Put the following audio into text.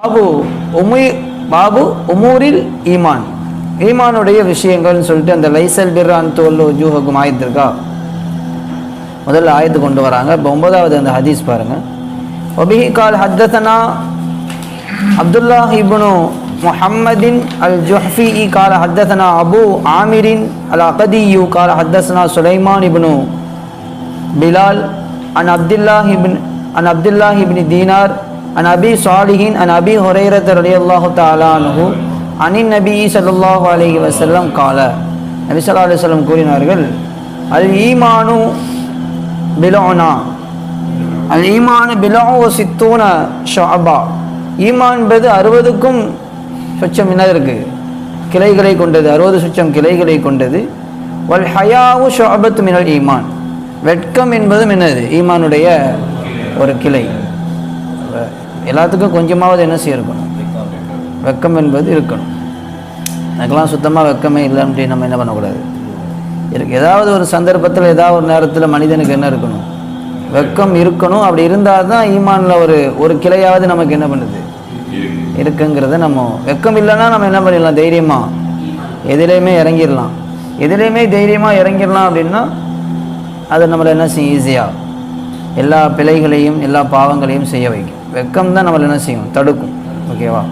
பாபு உமை பாபு உமூரில் ஈமான். ஈமானுடைய விஷயங்கள்னு சொல்லிட்டு அந்த லைசல் பிர்ரான் தோல்லு ஜூஹக்கும் ஆயத்திருக்கா முதல்ல ஆயத்து கொண்டு வராங்க. இப்போ ஒன்பதாவது அந்த ஹதீஸ் பாருங்க. ஒபிஹி கால் ஹத்தனா அப்துல்லா இப்னு முஹம்மதின் அல் ஜுஹ்ஃபி கால ஹத்தனா அபு ஆமிரின் அல் அகதியு கால ஹத்தனா சுலைமான் இப்னு பிலால் அன் அப்துல்லா இபின் அன் அப்துல்லா இப்னி தீனார் அன் அபி சாலிஹின் அன் அபி ஹுரைரத் ரலியல்லாஹு தஆலா அன்ஹு அனின் நபி ஸல்லல்லாஹு அலைஹி வஸல்லம் கால நபி ஸல்லல்லாஹு அலைஹி கூறினார்கள் அல் ஈமானு பிலோனா அல் ஈமானு பிலோ சித்தூன ஷாபா ஈமான் என்பது அறுபதுக்கும் சுச்சம் என்ன இருக்கு? கிளைகளை கொண்டது அறுபது சுச்சம் கிளைகளை கொண்டது. வல் ஹயாவு ஷோபத்து மினல் ஈமான். வெட்கம் என்பதும் என்னது? ஈமானுடைய ஒரு கிளை. எல்லாத்துக்கும் கொஞ்சமாவது என்ன செய்யணும் வெக்கம் என்பது இருக்கணும். எனக்கெல்லாம் சுத்தமாக வெக்கமே அப்படின்னு நம்ம என்ன பண்ணக்கூடாது? இருக்கு ஏதாவது ஒரு சந்தர்ப்பத்தில் ஏதாவது ஒரு நேரத்தில் மனிதனுக்கு என்ன இருக்கணும்? வெக்கம் இருக்கணும். அப்படி இருந்தால் தான் ஈமானில் ஒரு ஒரு கிளையாவது நமக்கு என்ன பண்ணுது? இருக்குங்கிறத நம்ம வெக்கம் இல்லைன்னா நம்ம என்ன பண்ணிடலாம்? தைரியமாக எதிலையுமே இறங்கிடலாம். எதிலையுமே தைரியமாக இறங்கிடலாம் அப்படின்னா அது நம்மளை என்ன செய்யும்? ஈஸியாக எல்லா பிழைகளையும் எல்லா பாவங்களையும் செய்ய வைக்கும். வெக்கம் தான் நம்மளை என்ன செய்யும்? தடுக்கும். ஓகேவா?